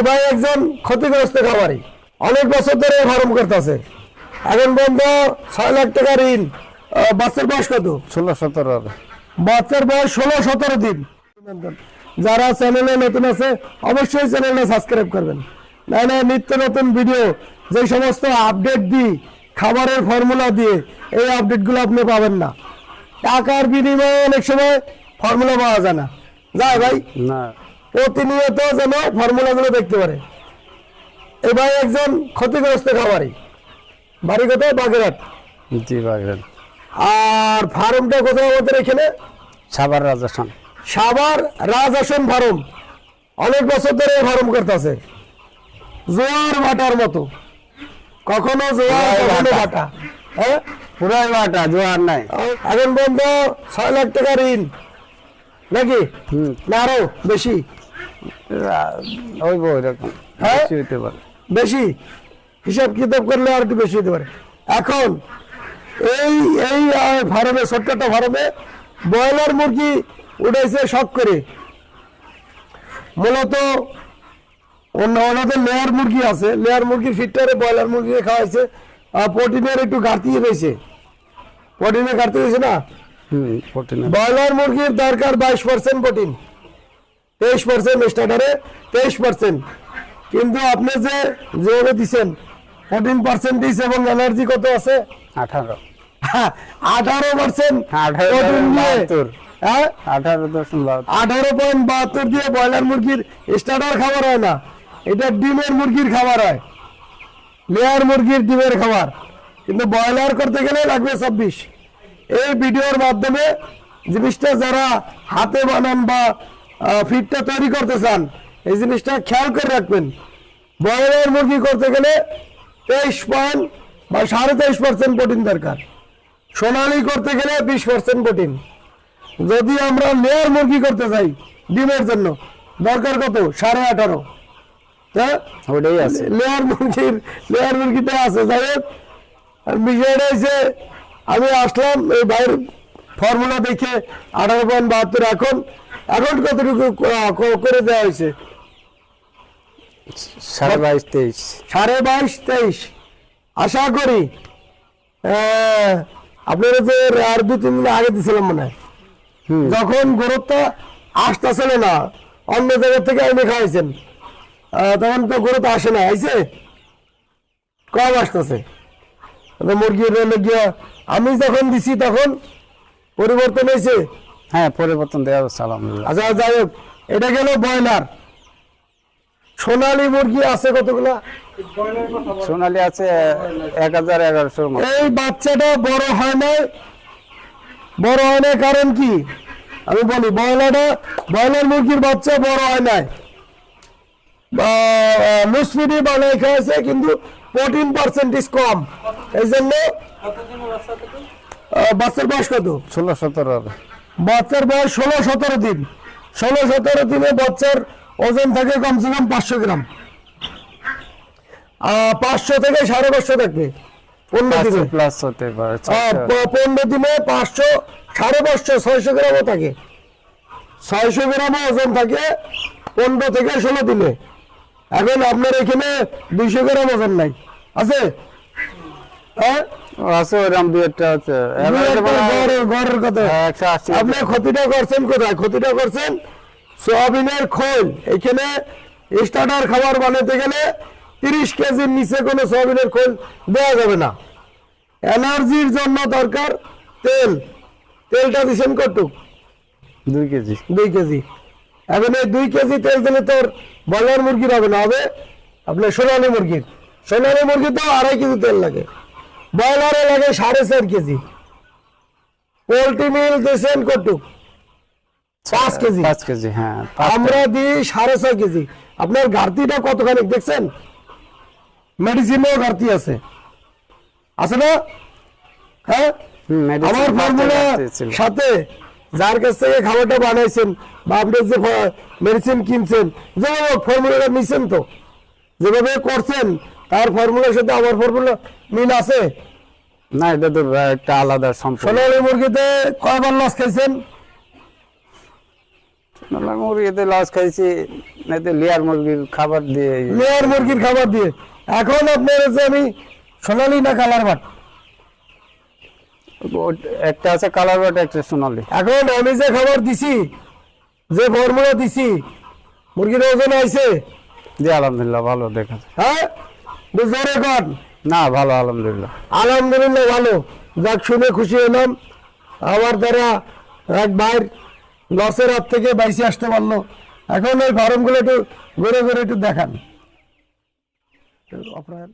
এই ভাই একজন ক্ষতিগ্রস্ত খামারি। অনেক বছর ধরে ফার্ম করতেছে। এখন বন্ধ ছয় লাখ টাকা ঋণ। বাচ্চার বয়স কত? ষোলো সতেরো বাচ্চার বয়স ষোলো সতেরো দিন। যারা চ্যানেলে নতুন আছে অবশ্যই চ্যানেলটা সাবস্ক্রাইব করবেন। না না নিত্য নতুন ভিডিও যে সমস্ত আপডেট দিই খাবারের ফর্মুলা দিয়ে এই আপডেটগুলো আপনি পাবেন না। টাকার বিনিময়ে অনেক সময় ফর্মুলা পাওয়া যায় না। যায় ভাই। না। প্রতিনিয়ত যেন ফর্মুলাগুলো দেখতে পারে। এবার একজন ক্ষতিগ্রস্ত খামারি। বাড়ি কোথায়? বাগেরহাট। জি বাগের আর ফার্মটা কোথায় আমাদের এখানে? সাবার রাজস্থান। সাবার রাজ আসন ফার্ম। অনেক বছর ধরে ফার্ম করতেছে। জোয়ার ভাটার মতো। কখনো জোয়ার কখনো ভাটা। ভাটা। হ্যাঁ? পুরাই বাটা জোয়ার নাই। এখন বন্ধ ছয় লাখ টাকা ঋণ। নাকি? হুম। না আরও বেশি। এরকম। হ্যাঁ? বেশি হইতে পারে। বেশি? হিসাব কিতাব করলে আর একটু বেশি হতে পারে। এখন এই এই ফার্মে ফার্মে ব্রয়লার মুরগি উঠেছে শখ করে। মূলত অন্য ওনাদের লেয়ার মুরগি আছে। লেয়ার মুরগির ফিটটারে ব্রয়লার মুরগি খাওয়াইছে। আর প্রোটিনের একটু ঘাটতি রয়েছে। প্রোটিনের ঘাটতি রয়েছে না? ব্রয়লার মুরগির দরকার বাইশ পার্সেন্ট প্রোটিন। তেইশ পার্সেন্ট স্টার্টারে তেইশ পার্সেন্ট কিন্তু আপনি যে যেভাবে দিচ্ছেন ফোরটিন পার্সেন্টেজ এবং এনার্জি কত আছে? আঠারো। আঠারো পার্সেন্ট আঠারো হ্যাঁ? আঠারো পয়েন্ট বাহাত্তর দিয়ে ব্রয়লার মুরগির স্টার্টার খাবার হয় না এটা ডিমের মুরগির খাবার হয়। লেয়ার মুরগির ডিমের খাবার। কিন্তু ব্রয়লার করতে গেলে লাগবে ছাব্বিশ। এই ভিডিওর মাধ্যমে জিনিসটা যারা হাতে বানান বা ফিডটা তৈরি করতে চান এই জিনিসটা খেয়াল করে রাখবেন। ব্রয়লার মুরগি করতে গেলে তেইশ পয়েন্ট বা সাড়ে তেইশ পার্সেন্ট প্রোটিন দরকার। সোনালি করতে গেলে বিশ পার্সেন্ট প্রোটিন। যদি আমরা লেয়ার মুরগি করতে চাই ডিমের জন্য দরকার কত? সাড়ে আঠারো। হ্যাঁ ওটাই আছে। লেয়ার মুরগির লেয়ার মুরগিটা আছে। যাই হোক আর বিষয়টা হচ্ছে আমি আসলাম এই ভাইয়ের ফর্মুলা দেখে আঠারো পয়েন্ট বাহাত্তর এখন এখন কতটুকু করে দেওয়া হয়েছে? সাড়ে বাইশ তেইশ। সাড়ে বাইশ তেইশ। আশা করি আপনারা যে আর দু তিন দিন আগে দিছিলাম মনে হয় যখন গরুটা আসতেছিল না অন্য জায়গা থেকে এনে খাওয়াইছেন তখন তো গরুটা আসে না আইছে? কম আসতেছে। মুরগির রেলে গিয়া আমি যখন দিছি তখন পরিবর্তন হয়েছে? হ্যাঁ পরিবর্তন দেওয়া হচ্ছে আলহামদুলিল্লাহ। আচ্ছা যাই হোক এটা গেল ব্রয়লার। সোনালী মুরগি আছে কতগুলা? সোনালি আছে এক হাজার এগারোশো এই বাচ্চাটা বড় হয় নাই? বড় হয় না কারণ কি? আমি বলি ব্রয়লারটা ব্রয়লার মুরগির বাচ্চা বড় হয় নাই। মুসফিডি বানাই খাওয়াছে কিন্তু প্রোটিন পার্সেন্টেজ কম। এই জন্য বাচ্চার বয়স কত? ষোলো সতেরো। বাচ্চার বয়স ষোলো সতেরো দিন। ষোলো সতেরো দিনে বাচ্চার ওজন থাকে কমসে কম পাঁচশো গ্রাম। পাঁচশো থেকে সাড়ে পাঁচশো থাকবে। পনেরো দিনে। প্লাস হতে পারে পনেরো দিনে পাঁচশো সাড়ে পাঁচশো ছয়শো গ্রামও থাকে। ছয়শো গ্রামও ওজন থাকে পনেরো থেকে ষোলো দিনে। এখন আপনার এখানে দুইশো গ্রাম ওজন নাই। আছে? হ্যাঁ? আছে ওইরকম দু একটা আছে ঘরের- ঘরের কথা হ্যাঁ, আপনি ক্ষতিটা করছেন কোথায়? ক্ষতিটা করছেন সোয়াবিনের খোল। এখানে স্টার্টার খাবার বানাতে গেলে তিরিশ কেজির নিচে কোনো সোয়াবিনের খোল দেওয়া যাবে না। এনার্জির জন্য দরকার তেল। তেলটা দিচ্ছেন কটুক দুই কেজি। দুই কেজি। এখন এই দুই কেজি তেল দিলে তোর ব্রয়লার মুরগির হবে না হবে আপনার সোনালি মুরগির। সোনালি মুরগি তো আড়াই কেজি তেল লাগে। ব্রয়লারে লাগে সাড়ে চার কেজি। পোলট্রি মিল দিয়েছেন কটুক পাঁচ কেজি। পাঁচ কেজি। হ্যাঁ আমরা দিই সাড়ে ছয় কেজি। আপনার ঘাটতিটা কতখানি দেখছেন? মেডিসিনেও ঘাটতি আছে। আছে না? হ্যাঁ? আমার বাড়তে ফর্মুলা বাড়তে ছিল। সাথে যার কাছ থেকে খাবারটা বানাইছেন বা আপনি যে মেডিসিন কিনছেন যেভাবে ফর্মুলাটা নিছেন তো। যেভাবে করছেন তার ফর্মুলার সাথে আমার ফর্মুলা মিল আছে? না এটা তো একটা আলাদা সম্পর্ক। সোনালী মুরগিতে কয়বার লস খাইছেন? সোনালী মুরগিতে লস খাইছি নাই তো লেয়ার মুরগির খাবার দিয়ে। লেয়ার মুরগির খাবার দিয়ে। এখন আপনার হচ্ছে আমি সোনালি না কালার বাট একটা আছে কালার বাট একটা সোনালী। এখন আমি যে খাবার দিছি যে ফর্মুলা দিছি মুরগির ওজন আইছে? জি আলহামদুলিল্লাহ ভালো দেখা যায়। হ্যাঁ? বুঝতে কর না ভালো আলহামদুলিল্লাহ। আলহামদুলিল্লাহ ভালো। যাক শুনে খুশি হলাম। আমার দ্বারা এক ভাইয়ের লসের হাত থেকে বাইসে আসতে পারল। এখন ওই ফার্মগুলো একটু ঘুরে ঘুরে একটু দেখান। অপরায়ণ